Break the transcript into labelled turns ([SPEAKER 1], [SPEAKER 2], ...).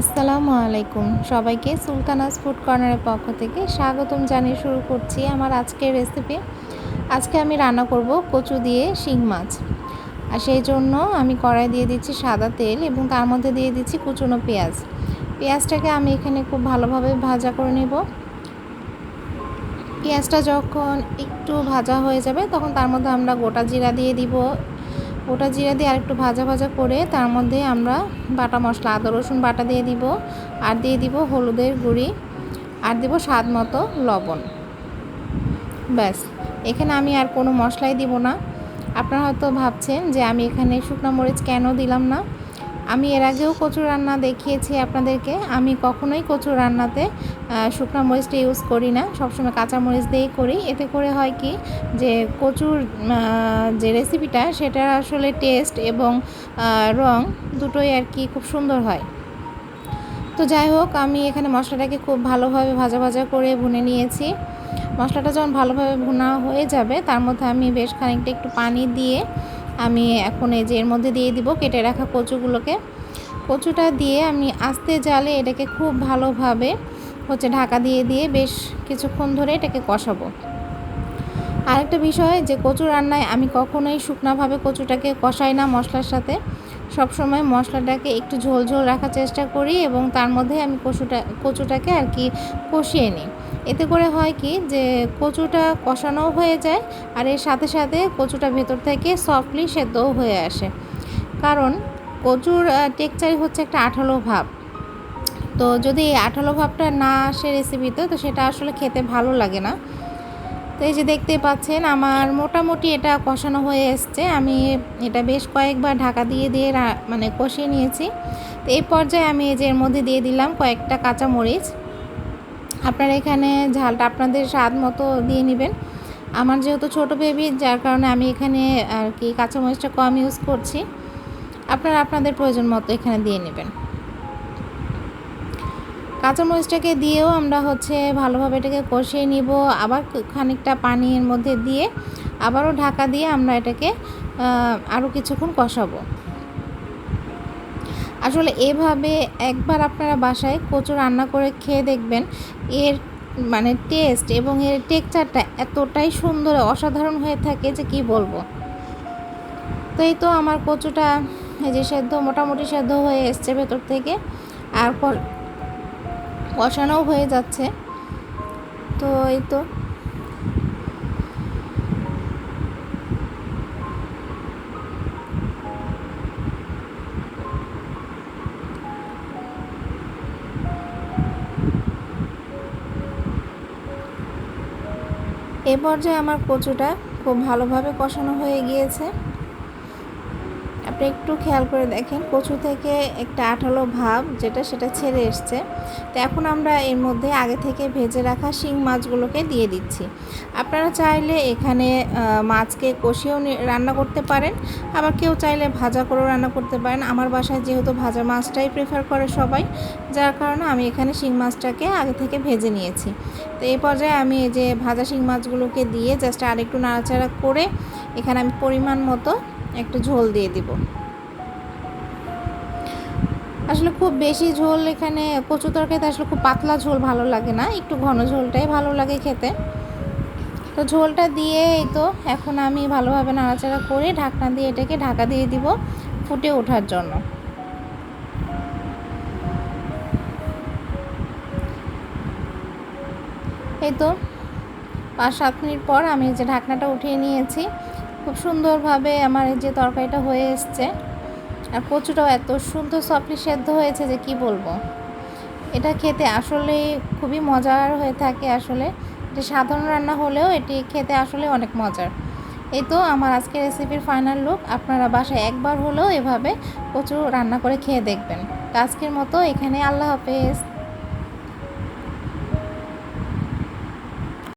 [SPEAKER 1] আসসালামু আলাইকুম। সবাইকে সুলতানাস ফুড কর্নারের পক্ষ থেকে স্বাগতম জানিয়ে শুরু করছি আমার আজকের রেসিপি আজকে আমি রান্না করব কচু দিয়ে শিং মাছ। আর সেই জন্য আমি কড়াই দিয়ে দিচ্ছি সাদা তেল এবং তার মধ্যে দিয়ে দিচ্ছি কুচুনো পেঁয়াজ। পেঁয়াজটাকে আমি এখানে খুব ভালোভাবে ভাজা করে নেব। পেঁয়াজটা যখন একটু ভাজা হয়ে যাবে তখন তার মধ্যে আমরা গোটা জিরা দিয়ে দিব গোটা জিরা দিয়ে আরেকটু ভাজা ভাজা করে তার মধ্যে আমরা বাটা মশলা, আদা, রসুন বাটা দিয়ে দিব আর দিয়ে দিব হলুদের গুঁড়ি আর দিব স্বাদ মতো লবণ। ব্যাস, এখানে আমি আর কোনো মশলাই দিব না। আপনারা হয়তো ভাবছেন যে আমি এখানে শুকনো মরিচ কেন দিলাম না? আমি এর আগেও কচুর রান্না দেখিয়েছি আপনাদেরকে। আমি কখনোই কচুর রান্নাতে শুকনো মরিচটা ইউজ করি না। সবসময় কাঁচা মরিচ দিয়েই করি। এতে করে হয় কি যে কচুর যে রেসিপিটা সেটার আসলে টেস্ট এবং রং দুটোই আর কি খুব সুন্দর হয়। তো যাই হোক, আমি এখানে মশলাটাকে খুব ভালোভাবে ভাজা ভাজা করে ভুনে নিয়েছি। মশলাটা যখন ভালোভাবে ভুনা হয়ে যাবে, তার মধ্যে আমি বেশ খানিকটা একটু পানি দিয়ে আমি এখন এই যে এর মধ্যে দিয়ে দিব, কেটে রাখা কচুগুলোকে। কচুটা দিয়ে আমি আস্তে জালে এটাকে খুব ভালোভাবে হচ্ছে ঢাকা দিয়ে দিয়ে বেশ কিছুক্ষণ ধরে এটাকে কষাবো। আরেকটা বিষয়, যে কচু রান্নায় আমি কখনোই শুকনাভাবে কচুটাকে কষাই না মশলার সাথে। সবসময় মশলাটাকে একটু ঝোল ঝোল রাখার চেষ্টা করি এবং তার মধ্যে আমি কচুটা, কচুটাকে আর কি কষিয়ে নিই। এতে করে হয় কি যে কচুটা কষানোও হয়ে যায় আর এর সাথে সাথে কচুটা ভেতর থেকে সফটলি সেদ্ধও হয়ে আসে। কারণ কচুর টেক্সচারই হচ্ছে একটা আঠালো ভাব। তো যদি এই আঠালো ভাবটা না আসে রেসিপিতে তো সেটা আসলে খেতে ভালো লাগে না। তো এই যে দেখতে পাচ্ছেন, আমার মোটামুটি এটা কষানো হয়ে এসছে। আমি এটা বেশ কয়েকবার ঢাকা দিয়ে দিয়ে মানে কষিয়ে নিয়েছি। তো এই পর্যায়ে আমি এই যে এর মধ্যে দিয়ে দিলাম কয়েকটা কাঁচা মরিচ আপনারা এখানে ঝালটা আপনাদের স্বাদ মতো দিয়ে নেবেন। আমার যেহেতু ছোটো বেবি যার কারণে আমি এখানে আর কি কাঁচামরিচটা কম ইউজ করছি। আপনারা আপনাদের প্রয়োজন মতো এখানে দিয়ে নেবেন। কাঁচামরিচটাকে দিয়েও আমরা হচ্ছে ভালোভাবে এটাকে কষিয়ে নিব, আবার খানিকটা পানির মধ্যে দিয়ে আবারও ঢাকা দিয়ে আমরা এটাকে আরও কিছুক্ষণ কষাবো। আসলে এভাবে একবার আপনারা বাসায় কচু রান্না করে খেয়ে দেখবেন, এর মানে টেস্ট এবং এর টেক্সচারটা এতটাই সুন্দর, অসাধারণ হয়ে থাকে যে কি বলব। তো এই তো আমার কচুটা এই যে সেদ্ধ, মোটামুটি সেদ্ধ হয়ে এসছে ভেতর থেকে। আর কষানোও হয়ে যাচ্ছে। তো এই তো। এ পর্যায়ে আমার কচুটা খুব ভালোভাবে কষানো হয়ে গিয়েছে। আপনি একটু খেয়াল করে দেখেন, কচু থেকে একটা আঠালো ভাব যেটা সেটা ছেড়ে এসছে। তো এখন আমরা এর মধ্যে আগে থেকে ভেজে রাখা শিং মাছগুলোকে দিয়ে দিচ্ছি। আপনারা চাইলে এখানে মাছকে কষিয়েও রান্না করতে পারেন। আবার কেউ চাইলে ভাজা করেও রান্না করতে পারেন। আমার বাসায় যেহেতু ভাজা মাছটাই প্রেফার করে সবাই, যার কারণে আমি এখানে শিং মাছটাকে আগে থেকে ভেজে নিয়েছি। তো এই পর্যায়ে আমি এই যে ভাজা শিং মাছগুলোকে দিয়ে জাস্ট আরেকটু নাড়াচাড়া করে, এখানে আমি পরিমাণ মতো একটু ঝোল দিয়ে দিব। আসলে খুব বেশি ঝোল এখানে, কচু তরকারিতে আসলে খুব পাতলা ঝোল ভালো লাগে না, একটু ঘন ঝোলটাই ভালো লাগে খেতে। তো ঝোলটা দিয়ে এই তো এখন আমি ভালোভাবে নাড়াচাড়া করে ঢাকনা দিয়ে এটাকে ঢাকা দিয়ে দিব ফুটে ওঠার জন্য। এই তো পাঁচ সাত মিনিট পর আমি যে ঢাকনাটা উঠিয়ে নিয়েছি খুব সুন্দরভাবে আমার এই যে তরকারিটা হয়ে এসছে। আর কচুটাও এত সুন্দর সফটলি সেদ্ধ হয়েছে যে কি বলব? এটা খেতে আসলে খুবই মজার হয়ে থাকে আসলে। এটি সাধারণ রান্না হলেও এটি খেতে আসলে অনেক মজার। এই তো আমার আজকের রেসিপির ফাইনাল লুক আপনারা বাসায় একবার হলেও এভাবে কচু রান্না করে খেয়ে দেখবেন। আজকের মতো এখানে, আল্লাহ হাফেজ।